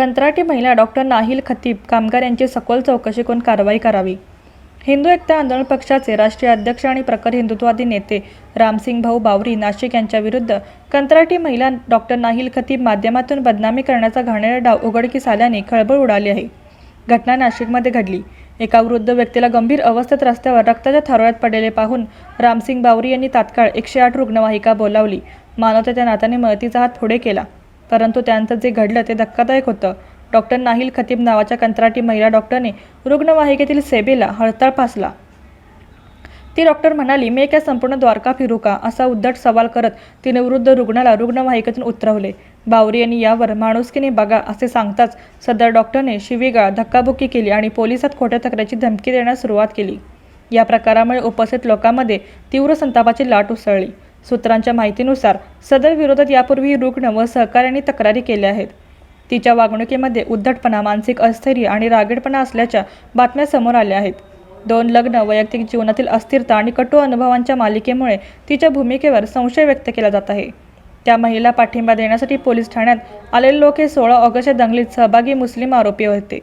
कंत्राटी महिला डॉक्टर नाहिल खतीब कामगार यांची सखोल चौकशी करून कारवाई करावी. हिंदू एकता आंदोलन पक्षाचे राष्ट्रीय अध्यक्ष आणि प्रखर हिंदुत्ववादी नेते रामसिंग भाऊ बावरी नाशिक यांच्या विरुद्ध कंत्राटी महिला डॉक्टर नाहिल खतीब माध्यमातून बदनामी करण्याचा घाणेरा डाव उघडकीस आल्याने खळबळ उडाली आहे. घटना नाशिकमध्ये घडली. एका वृद्ध व्यक्तीला गंभीर अवस्थेत रस्त्यावर रक्ताच्या थारोळ्यात पडलेले पाहून रामसिंग बावरी यांनी तात्काळ एकशे आठ रुग्णवाहिका बोलावली. मानवतेच्या नात्याने मदतीचा हात पुढे केला. परंतु त्यांचं जे घडलं ते धक्कादायक होतं. डॉक्टर नाहिल खतीब नावाच्या कंत्राटी महिला डॉक्टरने रुग्णवाहिकेतील सेवेला हळताळ फासला. ती डॉक्टर म्हणाली मी एका संपूर्ण द्वारका फिरू का? असा उद्धट सवाल करत तिने वृद्ध रुग्णाला रुग्णवाहिकेतून उतरवले. बावरी यांनी यावर माणुसकीने बघा असे सांगताच सदर डॉक्टरने शिवीगाळ धक्काबुक्की केली आणि पोलिसात खोट्या तक्रारीची धमकी देण्यास सुरुवात केली. या प्रकारामुळे उपस्थित लोकांमध्ये तीव्र संतापाची लाट उसळली. सूत्रांच्या माहितीनुसार सदर विरोधात यापूर्वी रुग्ण व सहकाऱ्यांनी तक्रारी केल्या आहेत. तिच्या वागणुकीमध्ये उद्धटपणा मानसिक अस्थैर्य आणि रागीटपणा असल्याच्या बातम्या समोर आल्या आहेत. दोन लग्न वैयक्तिक जीवनातील अस्थिरता आणि कटू अनुभवांच्या मालिकेमुळे तिच्या भूमिकेवर संशय व्यक्त केला जात आहे. त्या महिला पाठिंबा देण्यासाठी पोलीस ठाण्यात आलेले लोक हे सोळा ऑगस्टच्या दंगलीत सहभागी मुस्लिम आरोपी होते.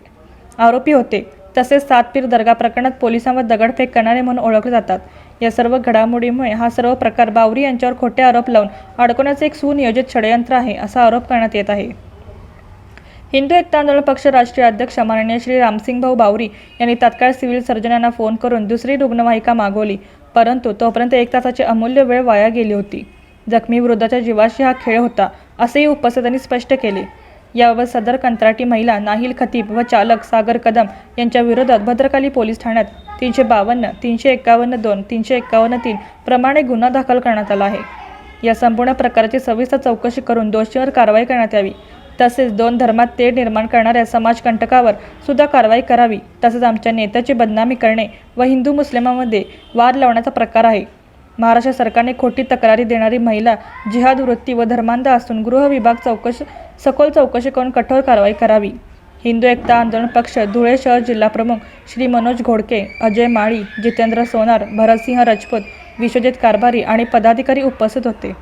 आरोपी होते. तसेच सातपीर दर्गा प्रकरणात पोलिसांवर दगडफेक करणारे म्हणून ओळखले जातात. या सर्व घडामोडीमुळे हा सर्व प्रकार बावरी यांच्यावर खोटे आरोप लावून अडकवण्याचे एक सुनियोजित षडयंत्र आहे असा आरोप करण्यात येत आहे. हिंदू एकता आंदोलन पक्ष राष्ट्रीय अध्यक्ष माननीय श्री रामसिंग भाऊ बावरी यांनी तात्काळ सिव्हिल सर्जनांना फोन करून दुसरी रुग्णवाहिका मागवली परंतु तोपर्यंत एक तासाची अमूल्य वेळ वाया गेली होती. जखमी वृद्धाच्या जीवाशी हा खेळ होता असेही उपस्थितांनी स्पष्ट केले. याबाबत सदर कंत्राटी महिला नाहिल खतीब व चालक सागर कदम यांच्या विरोधात भद्रकाली पोलीस ठाण्यात तीनशे बावन्न तीनशे एक्कावन्न दोन तीनशे एक्कावन्न तीन प्रमाणे गुन्हा दाखल करण्यात आला आहे. या संपूर्ण प्रकाराची सविस्तर चौकशी करून दोषींवर कारवाई करण्यात यावी. तसेच दोन धर्मात तेढ निर्माण करणाऱ्या समाजकंटकावर सुद्धा कारवाई करावी. तसेच आमच्या नेत्याची बदनामी करणे व हिंदू मुस्लिमांमध्ये वाद लावण्याचा प्रकार आहे. महाराष्ट्र सरकारने खोटी तक्रारी देणारी महिला जिहाद वृत्ती व धर्मांध असून गृह विभाग चौकशी सखोल चौकशी करून कठोर कारवाई करावी. हिंदू एकता आंदोलन पक्ष धुळे शहर जिल्हा प्रमुख श्री मनोज घोडके अजय माळी जितेंद्र सोनार भरतसिंह राजपूत विश्वजित कारभारी आणि पदाधिकारी उपस्थित होते.